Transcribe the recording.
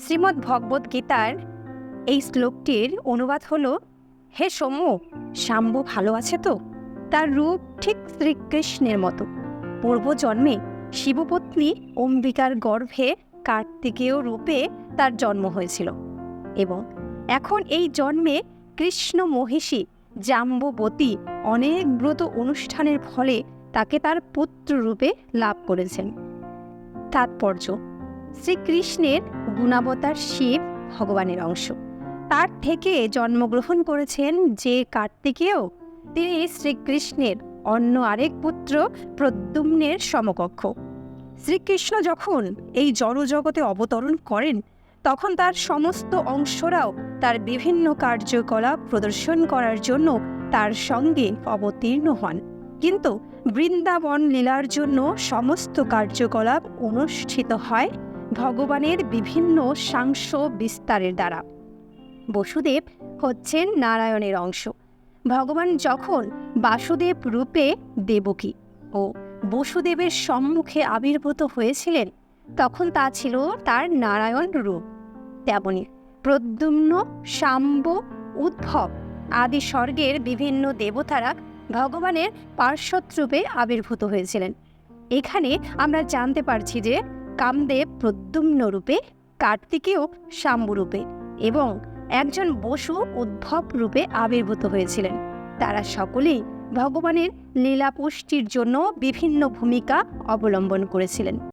শ্রীমদ্ ভগবদ্ গীতার এই শ্লোকটির অনুবাদ হলো, হে সৌম্য শাম্ব ভালো আছে তো? তার রূপ ঠিক শ্রীকৃষ্ণের মতো। পূর্বজন্মে শিবপত্নী অম্বিকার গর্ভে কার্তিকেয় রূপে তার জন্ম হয়েছিল এবং এখন এই জন্মে কৃষ্ণ মহিষী জাম্ববতী অনেক ব্রত অনুষ্ঠানের ফলে তাকে তার পুত্র রূপে লাভ করেছেন। তাৎপর্য শ্রীকৃষ্ণের গুণাবতার শিব ভগবানের অংশ। তার থেকে জন্মগ্রহণ করেছেন যে কার্তিকেয়, তিনি শ্রীকৃষ্ণের অন্য আরেক পুত্র প্রদ্যুম্নের সমকক্ষ। শ্রীকৃষ্ণ যখন এই জড়জগতে অবতরণ করেন, তখন তার সমস্ত অংশরাও তার বিভিন্ন কার্যকলাপ প্রদর্শন করার জন্য তার সঙ্গে অবতীর্ণ হন। কিন্তু বৃন্দাবন লীলার জন্য সমস্ত কার্যকলাপ অনুষ্ঠিত হয় ভগবানের বিভিন্ন সাংস বিস্তারের দ্বারা। বসুদেব হচ্ছেন নারায়ণের অংশ। ভগবান যখন বাসুদেব রূপে দেবকী ও বসুদেবের সম্মুখে আবির্ভূত হয়েছিলেন, তখন তা ছিল তার নারায়ণ রূপ। তেমনি প্রদ্যুম্ন, শাম্ব উদ্ভব আদি স্বর্গের বিভিন্ন দেবতারা ভগবানের পার্শ্বদ রূপে আবির্ভূত হয়েছিলেন। এখানে আমরা জানতে পারছি যে কামদেব প্রদ্যুম্ন রূপে কার্তিকেয় শাম্বু রূপে এবং একজন বসু উদ্ভব রূপে আবির্ভূত হয়েছিলেন। তারা সকলেই ভগবানের লীলা পুষ্টির জন্য বিভিন্ন ভূমিকা অবলম্বন করেছিলেন।